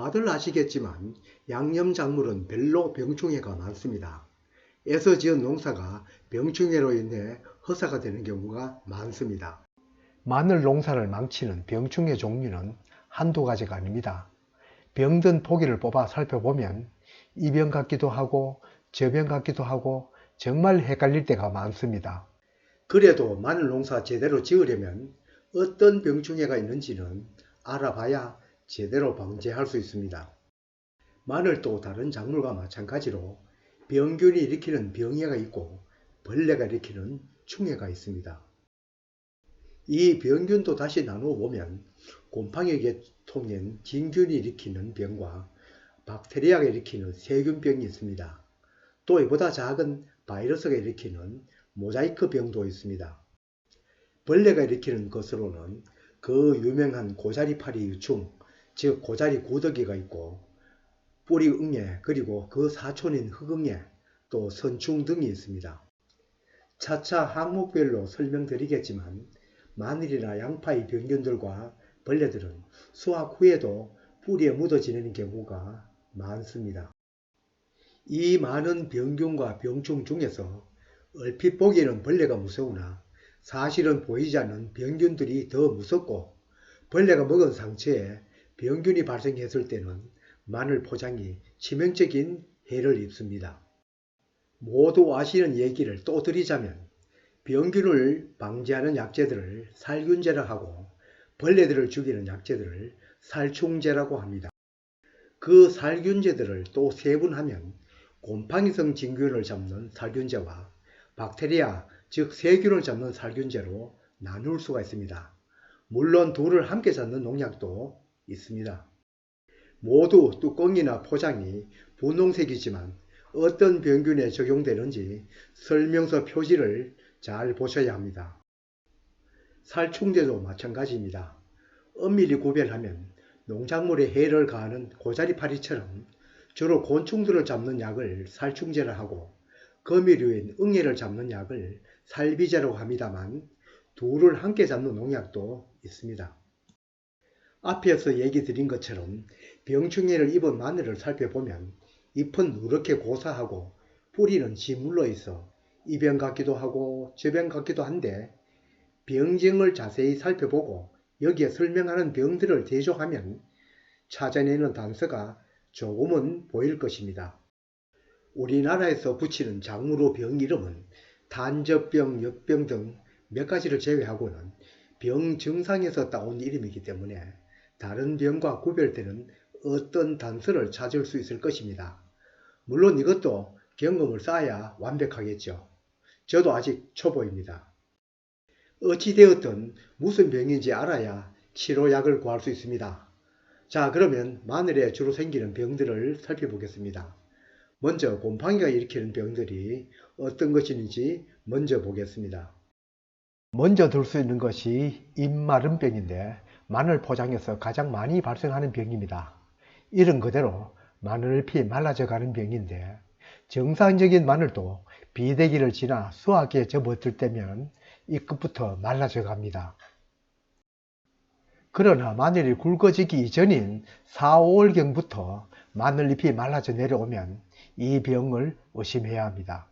다들 아시겠지만 양념작물은 별로 병충해가 많습니다. 애서 지은 농사가 병충해로 인해 허사가 되는 경우가 많습니다. 마늘 농사를 망치는 병충해 종류는 한두 가지가 아닙니다. 병든 포기를 뽑아 살펴보면 이 병 같기도 하고 저 병 같기도 하고 정말 헷갈릴 때가 많습니다. 그래도 마늘 농사 제대로 지으려면 어떤 병충해가 있는지는 알아봐야 제대로 방제할 수 있습니다. 마늘도 다른 작물과 마찬가지로 병균이 일으키는 병해가 있고 벌레가 일으키는 충해가 있습니다. 이 병균도 다시 나누어 보면 곰팡이 계통인 진균이 일으키는 병과 박테리아가 일으키는 세균병이 있습니다. 또 이보다 작은 바이러스가 일으키는 모자이크 병도 있습니다. 벌레가 일으키는 것으로는 그 유명한 고자리파리 유충, 즉 고자리 구더기가 있고 뿌리 응애 그리고 그 사촌인 흑응애 또 선충 등이 있습니다. 차차 항목별로 설명드리겠지만 마늘이나 양파의 병균들과 벌레들은 수확 후에도 뿌리에 묻어 지내는 경우가 많습니다. 이 많은 병균과 병충 중에서 얼핏 보기에는 벌레가 무서우나 사실은 보이지 않는 병균들이 더 무섭고 벌레가 먹은 상처에 병균이 발생했을 때는 마늘 포장이 치명적인 해를 입습니다. 모두 아시는 얘기를 또 드리자면 병균을 방지하는 약재들을 살균제라 하고 벌레들을 죽이는 약재들을 살충제라고 합니다. 그 살균제들을 또 세분하면 곰팡이성 진균을 잡는 살균제와 박테리아 즉 세균을 잡는 살균제로 나눌 수가 있습니다. 물론 둘을 함께 잡는 농약도 있습니다. 모두 뚜껑이나 포장이 분홍색이지만 어떤 병균에 적용되는지 설명서 표지를 잘 보셔야 합니다. 살충제도 마찬가지입니다. 엄밀히 구별하면 농작물에 해를 가하는 고자리파리처럼 주로 곤충들을 잡는 약을 살충제라 하고 거미류인 응애를 잡는 약을 살비제라고 합니다만 둘을 함께 잡는 농약도 있습니다. 앞에서 얘기 드린 것처럼 병충해를 입은 마늘을 살펴보면 잎은 누렇게 고사하고 뿌리는 지물러 있어 이병 같기도 하고 저병 같기도 한데 병증을 자세히 살펴보고 여기에 설명하는 병들을 대조하면 찾아내는 단서가 조금은 보일 것입니다. 우리나라에서 붙이는 작물의 병 이름은 단접병, 역병 등 몇 가지를 제외하고는 병 증상에서 따온 이름이기 때문에 다른 병과 구별되는 어떤 단서를 찾을 수 있을 것입니다. 물론 이것도 경험을 쌓아야 완벽하겠죠. 저도 아직 초보입니다. 어찌되었든 무슨 병인지 알아야 치료약을 구할 수 있습니다. 자 그러면 마늘에 주로 생기는 병들을 살펴보겠습니다. 먼저 곰팡이가 일으키는 병들이 어떤 것인지 먼저 보겠습니다. 먼저 들 수 있는 것이 입마름병인데 마늘 포장에서 가장 많이 발생하는 병입니다. 이름 그대로 마늘잎이 말라져 가는 병인데 정상적인 마늘도 비대기를 지나 수확기에 접어들 때면 이 끝부터 말라져 갑니다. 그러나 마늘이 굵어지기 이전인 4, 5월경부터 마늘잎이 말라져 내려오면 이 병을 의심해야 합니다.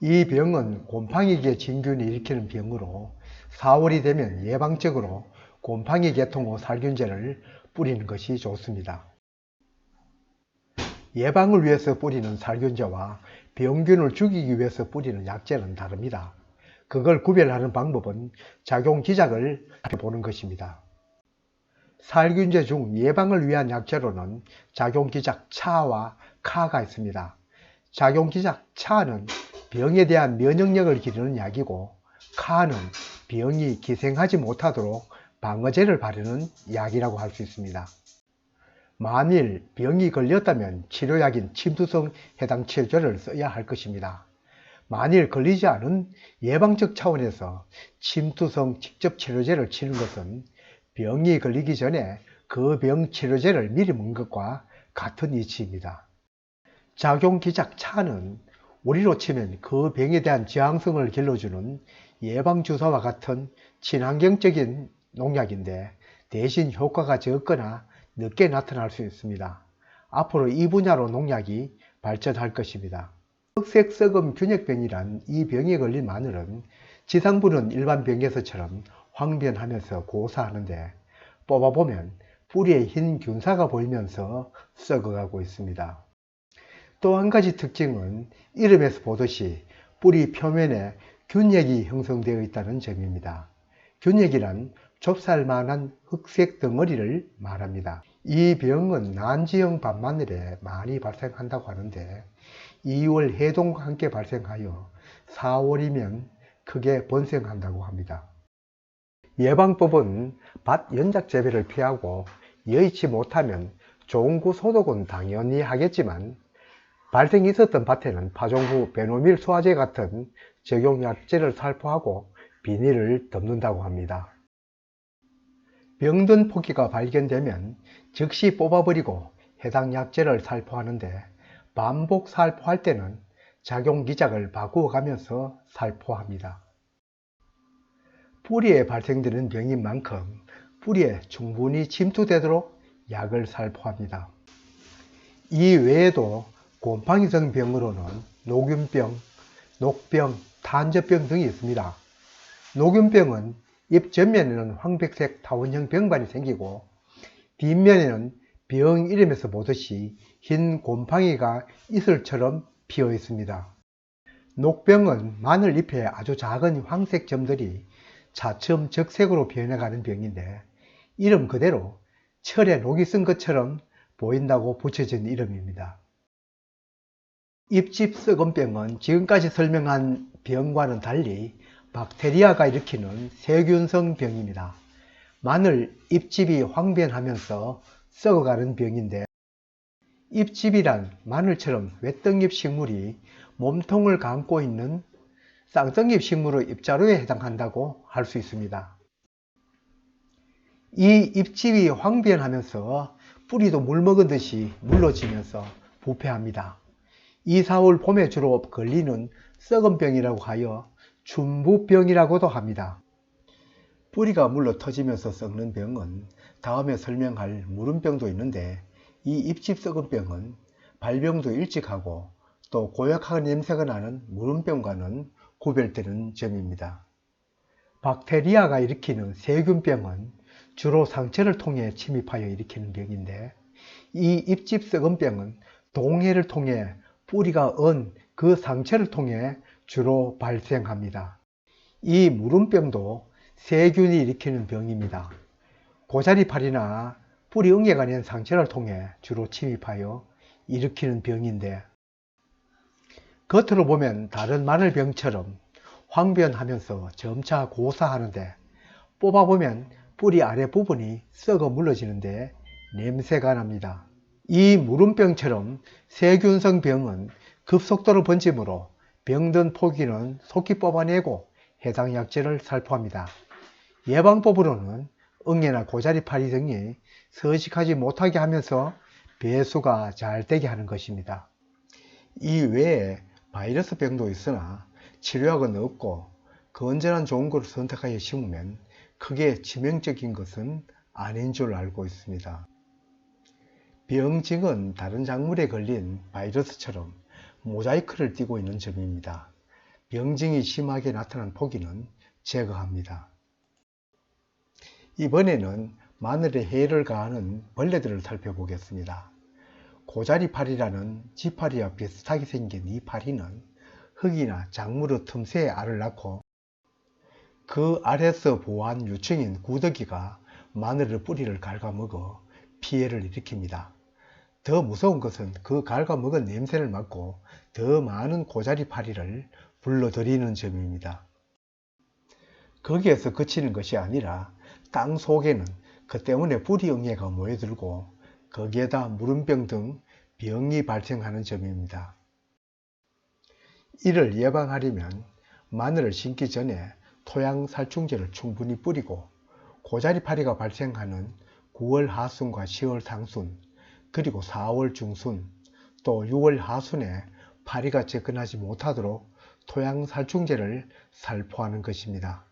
이 병은 곰팡이계 진균이 일으키는 병으로 4월이 되면 예방적으로 곰팡이 계통의 살균제를 뿌리는 것이 좋습니다. 예방을 위해서 뿌리는 살균제와 병균을 죽이기 위해서 뿌리는 약제는 다릅니다. 그걸 구별하는 방법은 작용 기작을 보는 것입니다. 살균제 중 예방을 위한 약제로는 작용 기작 차와 카가 있습니다. 작용 기작 차는 병에 대한 면역력을 기르는 약이고 카는 병이 기생하지 못하도록 방어제를 바르는 약이라고 할 수 있습니다. 만일 병이 걸렸다면 치료약인 침투성 해당 치료제를 써야 할 것입니다. 만일 걸리지 않은 예방적 차원에서 침투성 직접 치료제를 치는 것은 병이 걸리기 전에 그 병 치료제를 미리 먹는 것과 같은 이치입니다. 작용기작 차는 우리로 치면 그 병에 대한 저항성을 길러주는 예방주사와 같은 친환경적인 농약인데 대신 효과가 적거나 늦게 나타날 수 있습니다. 앞으로 이 분야로 농약이 발전할 것입니다. 흑색 썩음 균핵병이란 이 병에 걸린 마늘은 지상부는 일반 병에서처럼 황변하면서 고사하는데 뽑아보면 뿌리에 흰 균사가 보이면서 썩어가고 있습니다. 또 한 가지 특징은 이름에서 보듯이 뿌리 표면에 균액이 형성되어 있다는 점입니다. 균액이란 좁쌀만한 흑색 덩어리를 말합니다. 이 병은 난지형 밤마늘에 많이 발생한다고 하는데 2월 해동과 함께 발생하여 4월이면 크게 번성한다고 합니다. 예방법은 밭 연작 재배를 피하고 여의치 못하면 종구 소독은 당연히 하겠지만 발생이 있었던 밭에는 파종후 베노밀 소화제 같은 적용약제를 살포하고 비닐을 덮는다고 합니다. 병든 포기가 발견되면 즉시 뽑아버리고 해당 약제를 살포하는데 반복 살포할 때는 작용 기작을 바꾸어 가면서 살포합니다. 뿌리에 발생되는 병인 만큼 뿌리에 충분히 침투되도록 약을 살포합니다. 이 외에도 곰팡이성 병으로는 녹균병, 녹병, 탄저병 등이 있습니다. 녹균병은 잎 전면에는 황백색 타원형 병반이 생기고 뒷면에는 병 이름에서 보듯이 흰 곰팡이가 이슬처럼 피어 있습니다. 녹병은 마늘 잎에 아주 작은 황색 점들이 차츰 적색으로 변해가는 병인데 이름 그대로 철에 녹이 쓴 것처럼 보인다고 붙여진 이름입니다. 잎집 썩은 병은 지금까지 설명한 병과는 달리 박테리아가 일으키는 세균성 병입니다. 마늘 잎집이 황변하면서 썩어가는 병인데 잎집이란 마늘처럼 외떡잎 식물이 몸통을 감고 있는 쌍떡잎 식물의 잎자루에 해당한다고 할 수 있습니다. 이 잎집이 황변하면서 뿌리도 물 먹은 듯이 물러지면서 부패합니다. 2, 4월 봄에 주로 걸리는 썩은 병이라고 하여 춘부병이라고도 합니다. 뿌리가 물러 터지면서 썩는 병은 다음에 설명할 무름병도 있는데 이 잎집 썩은 병은 발병도 일찍 하고 또 고약한 냄새가 나는 무름병과는 구별되는 점입니다. 박테리아가 일으키는 세균병은 주로 상처를 통해 침입하여 일으키는 병인데 이 잎집 썩은 병은 동해를 통해 뿌리가 언 그 상처를 통해 주로 발생합니다. 이 무름병도 세균이 일으키는 병입니다. 고자리팔이나 뿌리 응애가 낸 상처를 통해 주로 침입하여 일으키는 병인데 겉으로 보면 다른 마늘병처럼 황변하면서 점차 고사하는데 뽑아보면 뿌리 아래 부분이 썩어 물러지는데 냄새가 납니다. 이 무름병처럼 세균성 병은 급속도로 번짐으로 병든 포기는 속히 뽑아내고 해당 약제를 살포합니다. 예방법으로는 응애나 고자리파리 등이 서식하지 못하게 하면서 배수가 잘 되게 하는 것입니다. 이 외에 바이러스 병도 있으나 치료약은 없고 건전한 좋은 것을 선택하여 심으면 크게 치명적인 것은 아닌 줄 알고 있습니다. 병증은 다른 작물에 걸린 바이러스처럼 모자이크를 띠고 있는 점입니다. 병증이 심하게 나타난 포기는 제거합니다. 이번에는 마늘에 해를 가하는 벌레들을 살펴보겠습니다. 고자리파리라는 지파리와 비슷하게 생긴 이 파리는 흙이나 작물의 틈새에 알을 낳고 그 알에서 보한 유충인 구더기가 마늘의 뿌리를 갉아먹어 피해를 일으킵니다. 더 무서운 것은 그 갉아먹은 냄새를 맡고 더 많은 고자리파리를 불러들이는 점입니다. 거기에서 그치는 것이 아니라 땅 속에는 그 때문에 불이응애가 모여들고 거기에다 무름병 등 병이 발생하는 점입니다. 이를 예방하려면 마늘을 심기 전에 토양 살충제를 충분히 뿌리고 고자리파리가 발생하는 9월 하순과 10월 상순 그리고 4월 중순 또 6월 하순에 파리가 접근하지 못하도록 토양 살충제를 살포하는 것입니다.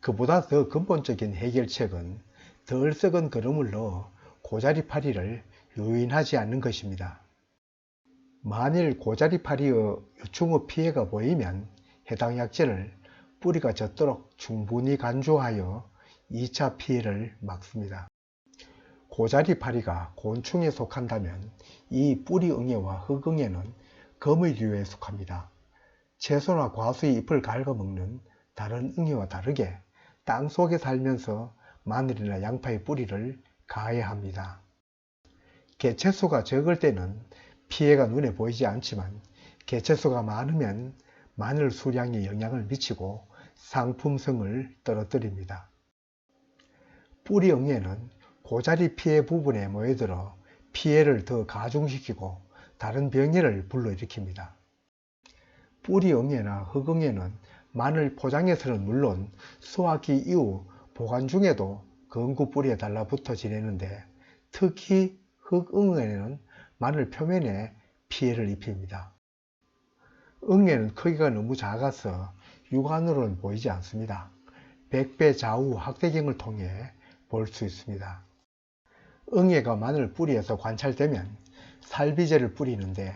그보다 더 근본적인 해결책은 덜 썩은 거름을 넣어 고자리 파리를 유인하지 않는 것입니다. 만일 고자리 파리의 유충의 피해가 보이면 해당 약재를 뿌리가 젖도록 충분히 간주하여 2차 피해를 막습니다. 고자리파리가 곤충에 속한다면 이 뿌리응애와 흙응애는 거미류에 속합니다. 채소나 과수의 잎을 갉아먹는 다른 응애와 다르게 땅 속에 살면서 마늘이나 양파의 뿌리를 가해야 합니다. 개체수가 적을 때는 피해가 눈에 보이지 않지만 개체수가 많으면 마늘 수량에 영향을 미치고 상품성을 떨어뜨립니다. 뿌리 응애는 고자리 피해 부분에 모여들어 피해를 더 가중시키고 다른 병해를 불러일으킵니다. 뿌리 응애나 흙응애는 마늘 포장에서는 물론 수확기 이후 보관 중에도 건구 뿌리에 달라붙어 지내는데 특히 흙응애는 마늘 표면에 피해를 입힙니다. 응애는 크기가 너무 작아서 육안으로는 보이지 않습니다. 백배 좌우 확대경을 통해 볼 수 있습니다. 응애가 마늘 뿌리에서 관찰되면 살비제를 뿌리는데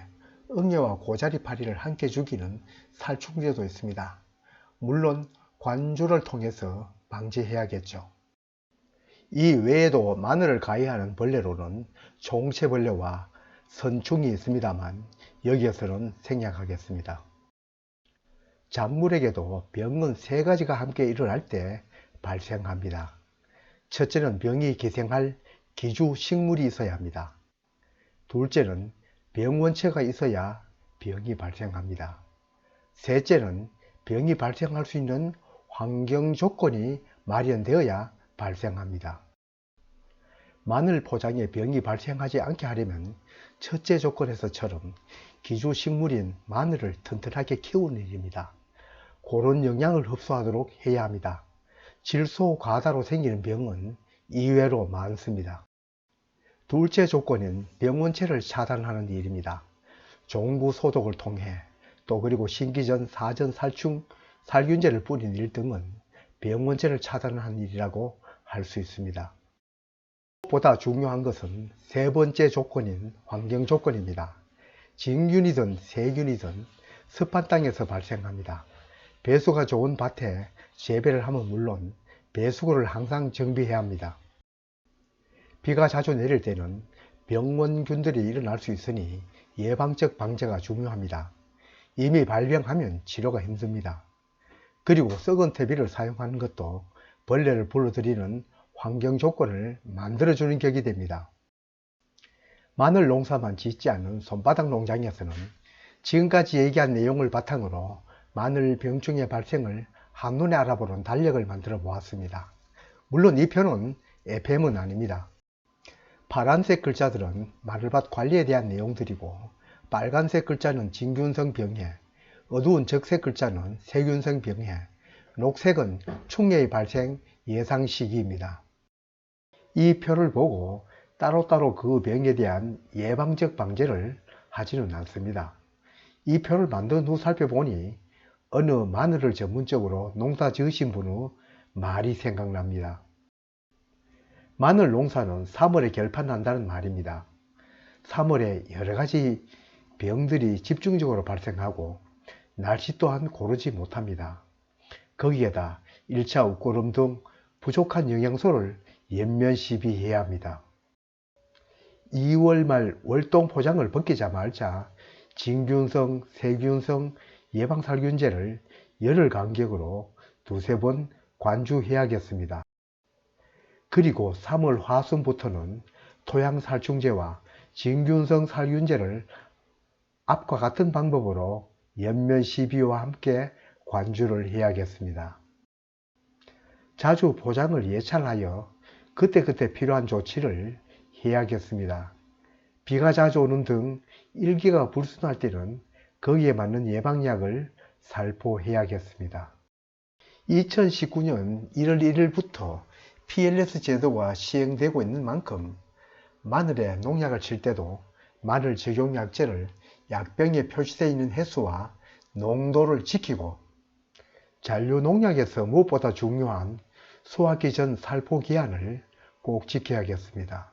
응애와 고자리파리를 함께 죽이는 살충제도 있습니다. 물론 관주를 통해서 방지해야겠죠. 이 외에도 마늘을 가해하는 벌레로는 종채벌레와 선충이 있습니다만 여기에서는 생략하겠습니다. 작물에게도 병은 세 가지가 함께 일어날 때 발생합니다. 첫째는 병이 기생할 기주 식물이 있어야 합니다. 둘째는 병 원체가 있어야 병이 발생합니다. 셋째는 병이 발생할 수 있는 환경 조건이 마련되어야 발생합니다. 마늘 포장에 병이 발생하지 않게 하려면 첫째 조건에서처럼 기주 식물인 마늘을 튼튼하게 키우는 일입니다. 그런 영양을 흡수하도록 해야 합니다. 질소 과다로 생기는 병은 이외로 많습니다. 둘째 조건은 병원체를 차단하는 일입니다. 종부 소독을 통해 또 그리고 신기전, 사전, 살충, 살균제를 뿌리는 일 등은 병원체를 차단하는 일이라고 할 수 있습니다. 보다 중요한 것은 세 번째 조건인 환경 조건입니다. 진균이든 세균이든 습한 땅에서 발생합니다. 배수가 좋은 밭에 재배를 하면 물론 배수구를 항상 정비해야 합니다. 비가 자주 내릴 때는 병원균들이 일어날 수 있으니 예방적 방제가 중요합니다. 이미 발병하면 치료가 힘듭니다. 그리고 썩은 퇴비를 사용하는 것도 벌레를 불러들이는 환경 조건을 만들어주는 격이 됩니다. 마늘 농사만 짓지 않는 손바닥 농장에서는 지금까지 얘기한 내용을 바탕으로 마늘 병충해 발생을 한눈에 알아보는 달력을 만들어 보았습니다. 물론 이 편은 FM은 아닙니다. 파란색 글자들은 마늘밭 관리에 대한 내용들이고 빨간색 글자는 진균성 병해, 어두운 적색 글자는 세균성 병해, 녹색은 충해의 발생 예상 시기입니다. 이 표를 보고 따로따로 그 병에 대한 예방적 방제를 하지는 않습니다. 이 표를 만든 후 살펴보니 어느 마늘을 전문적으로 농사 지으신 분의 말이 생각납니다. 마늘 농사는 3월에 결판난다는 말입니다. 3월에 여러 가지 병들이 집중적으로 발생하고 날씨 또한 고르지 못합니다. 거기에다 1차 웃고름 등 부족한 영양소를 연면 시비해야 합니다. 2월 말 월동 포장을 벗기자마자 진균성, 세균성 예방살균제를 열흘 간격으로 두세 번 관주해야겠습니다. 그리고 3월 화순부터는 토양살충제와 진균성 살균제를 앞과 같은 방법으로 연면 시비와 함께 관주를 해야겠습니다. 자주 포장을 예찰하여 그때그때 필요한 조치를 해야겠습니다. 비가 자주 오는 등 일기가 불순할 때는 거기에 맞는 예방약을 살포해야겠습니다. 2019년 1월 1일부터 PLS 제도가 시행되고 있는 만큼 마늘에 농약을 칠 때도 마늘 적용약제를 약병에 표시되어 있는 횟수와 농도를 지키고 잔류 농약에서 무엇보다 중요한 소화기 전 살포 기한을 꼭 지켜야겠습니다.